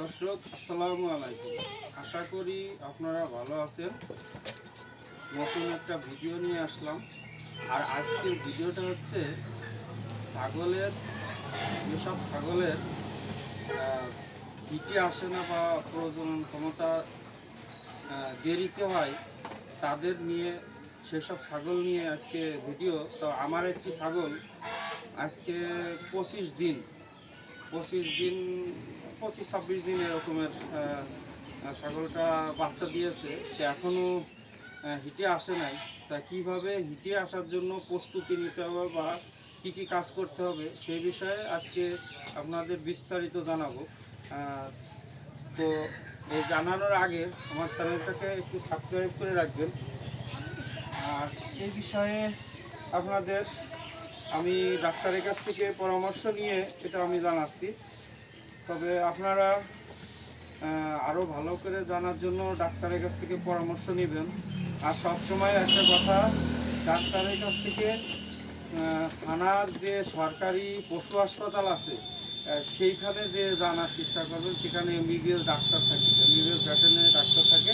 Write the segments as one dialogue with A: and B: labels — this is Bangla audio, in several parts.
A: দর্শক, আসসালামু আলাইকুম। আশা করি আপনারা ভালো আছেন। নতুন একটা ভিডিও নিয়ে আসলাম। আর আজকের ভিডিওটা হচ্ছে ছাগলের, যেসব ছাগলের হিটে আসে না বা প্রজনন ক্ষমতা দেরিতে হয়, তাদের নিয়ে, সেসব ছাগল নিয়ে আজকে ভিডিও। তো আমার একটি ছাগল আজকে পঁচিশ দিন পঁচিশ দিন, পঁচিশ, ছাব্বিশ দিন এরকমের ছাগলটা বাচ্চা দিয়েছে। তো এখনও হিটে আসে নাই। তা কীভাবে হিটে আসার জন্য প্রস্তুতি নিতে হবে বা কি কি কাজ করতে হবে সেই বিষয়ে আজকে আপনাদের বিস্তারিত জানাব। তো এই জানানোর আগে আমার চ্যানেলটাকে একটু সাবস্ক্রাইব করে রাখবেন। আর এই বিষয়ে আপনাদের আমি ডাক্তারের কাছ থেকে পরামর্শ নিয়ে এটা আমি জানাচ্ছি। তবে আপনারা আরও ভালো করে জানার জন্য ডাক্তারের কাছ থেকে পরামর্শ নেবেন। আর সবসময় একটা কথা, ডাক্তারের কাছ থেকে থানার যে সরকারি পশু হাসপাতাল আছে সেইখানে যে জানার চেষ্টা করবেন, সেখানে এমবিবিএস ডাক্তার থাকে, এমবিবিএস ভেটেরিনারি ডাক্তার থাকে,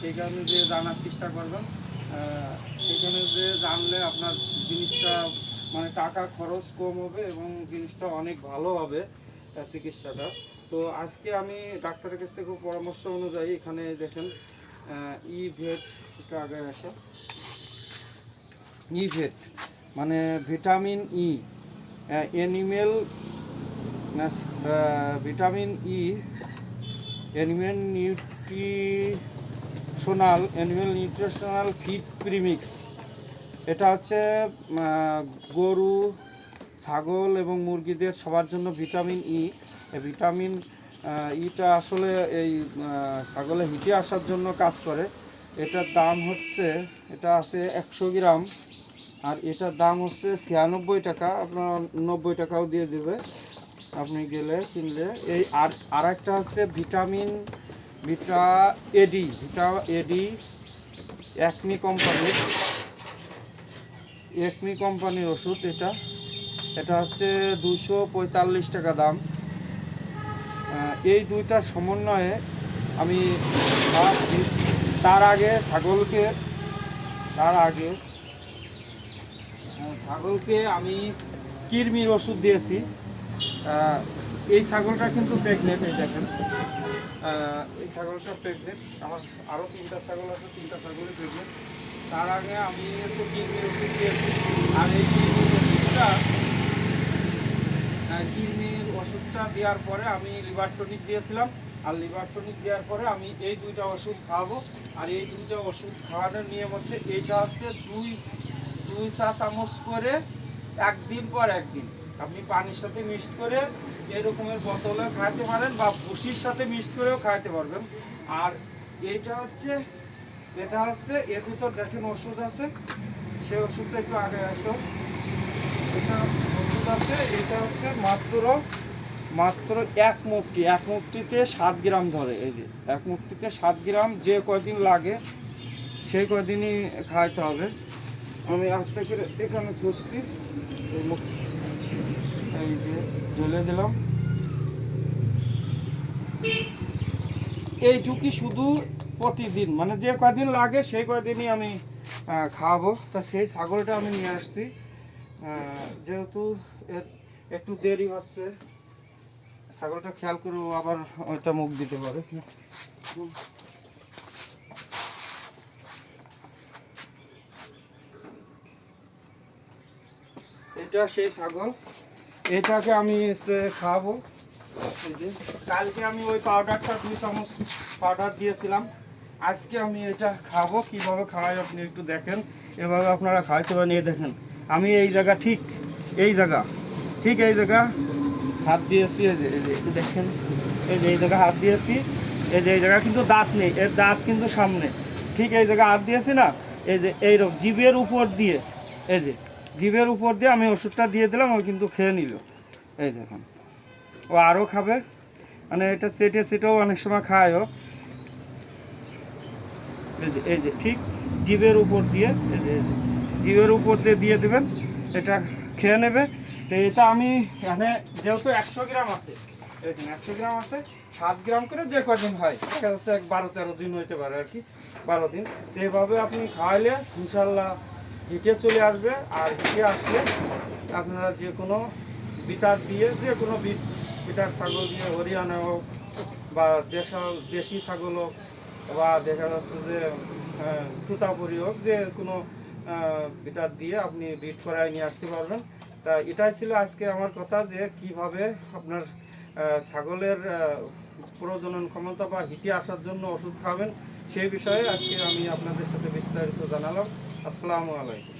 A: সেইখানে যে জানার চেষ্টা করবেন সেখানে যে জানলে আপনার জিনিসটা মানে টাকা খরচ কম হবে এবং জিনিসটা অনেক ভালো হবে চিকিৎসাটা। তো আজকে আমি ডাক্তারের কাছ থেকে পরামর্শ অনুযায়ী এখানে দেখেন ই ভেট একটু আগে আসো। ই ভেট মানে vitamin E animal vitamin E animal nutritional animal nutritional feed premix. এটা হচ্ছে গরু, ছাগল এবং মুরগিদের সবার জন্য ভিটামিন ই। ভিটামিন ইটা আসলে এই ছাগলে হিটে আসার জন্য কাজ করে। এটার দাম হচ্ছে, এটা আছে একশো গ্রাম। আর এটার দাম হচ্ছে ছিয়ানব্বই টাকা। আপনার নব্বই টাকাও দিয়ে দেবে। আপনি গেলে কিনলে। এই আর আর একটা হচ্ছে ভিটামিন, ভিটা এডি ভিটা এডি একমি কোম্পানির। একমি কোম্পানির ওষুধ এটা। এটা হচ্ছে দুশো পঁয়তাল্লিশ টাকা দাম। এই দুইটার সমন্বয়ে আমি তার আগে ছাগলকে তার আগে ছাগলকে আমি কৃমির ওষুধ দিয়েছি। এই ছাগলটা কিন্তু প্রেগনেন্ট এই দেখেন। এই ছাগলটা প্রেগনেন্ট আমার আরও তিনটা ছাগল আছে, তিনটা ছাগলই প্রেগনেন্ট তার আগে আমি হচ্ছে কৃমির ওষুধ দিয়েছি আর এই কৃমির ওষুধটা কৃমির ওষুধটা দেওয়ার পরে আমি লিভার টনিক দিয়েছিলাম। আর লিভার টনিক দেওয়ার পরে আমি এই দুইটা ওষুধ খাওয়াবো। আর এই দুইটা ওষুধ খাওয়ানোর নিয়ম হচ্ছে, এইটা হচ্ছে দুই দুই চা চামচ করে একদিন পর একদিন। আপনি পানির সাথে মিক্সড করে এরকমের বোতলে খাইতে পারেন বা ভুসির সাথে মিক্সড করেও খাইতে পারবেন। আর এইটা হচ্ছে এটা হচ্ছে এর ভিতর দেখেন ওষুধ আছে। সেই ওষুধটা একটু আগে আসো। এটা ওষুধ আছে, এটা হচ্ছে মাত্র মাত্র এক মুঠি। এক মুঠিতে সাত গ্রাম ধরে, এই যে। এক মুঠিতে সাত গ্রাম যে কয়দিন লাগে, সেই কয়দিনই খাইতে হবে। আমি আস্তে করে এখানে খুঁজছি। এই যে জ্বলে দিলাম। এই ঝুঁকি শুধু প্রতিদিন মানে যে কয়দিন লাগে সেই কয়দিনই আমি খাওয়াবো। তা সেই ছাগলটা আমি নিয়ে আসছি। যেহেতু একটু দেরি হচ্ছে, ছাগলটা খেয়াল করে আবার ওইটা মুখ দিতে পারে। এটা সেই ছাগল। এটাকে আমি খাওয়াবো। কালকে আমি ওই পাউডারটা দুই চামচ পাউডার দিয়েছিলাম। আজকে আমি এটা খাব, কীভাবে খাওয়াই আপনি একটু দেখেন, এভাবে আপনারা খাওয়াইতে পারেন, এই দেখেন। আমি এই জায়গা ঠিক, এই জায়গা, ঠিক এই জায়গা হাত দিয়েছি, এই যে এই যে, একটু দেখেন। এই যে, এই জায়গা হাত দিয়েছি, এই যে, এই জায়গা কিন্তু দাঁত নেই, এর দাঁত কিন্তু সামনে। ঠিক এই জায়গা হাত দিয়েছি না, এই যে এইরকম জিভের উপর দিয়ে, এই যে, জিভের উপর দিয়ে আমি ওষুধটা দিয়ে দিলাম, ও কিন্তু খেয়ে নিল। এই দেখুন, ও আরও খাবে। মানে এটা চেটে, চেটেও অনেক সময় খায় এই যে ঠিক জীবের উপর দিয়ে, এই যে, জিভের উপর দিয়ে দিয়ে দেবেন। এটা খেয়ে নেবে। তো এটা আমি এখানে যেহেতু একশো গ্রাম আছে, এখানে একশো গ্রাম আছে, সাত গ্রাম করে যে কদিন হয়, দেখা যাচ্ছে এক বারো তেরো দিন হইতে পারে আর কি, বারো দিন। তো এইভাবে আপনি খাওয়াইলে ইনশাল্লাহ হিটে চলে আসবে, আর হিটে আসলে আপনারা যে কোনো বিটার দিয়ে, যে কোনো বিট, বিটার ছাগল দিয়ে, হরিয়ানা হোক বা দেশাল, দেশি ছাগল হোক বা দেখা যাচ্ছে যে তুতাপুরি হোক, যে কোনো এটা দিয়ে আপনি বিট করায় নিয়ে আসতে পারবেন। তা এটাই ছিল আজকে আমার কথা যে কীভাবে আপনার ছাগলের প্রজনন ক্ষমতা বা হিটে আসার জন্য ওষুধ খাবেন সেই বিষয়ে আজকে আমি আপনাদের সাথে বিস্তারিত জানালাম। আসসালামু আলাইকুম।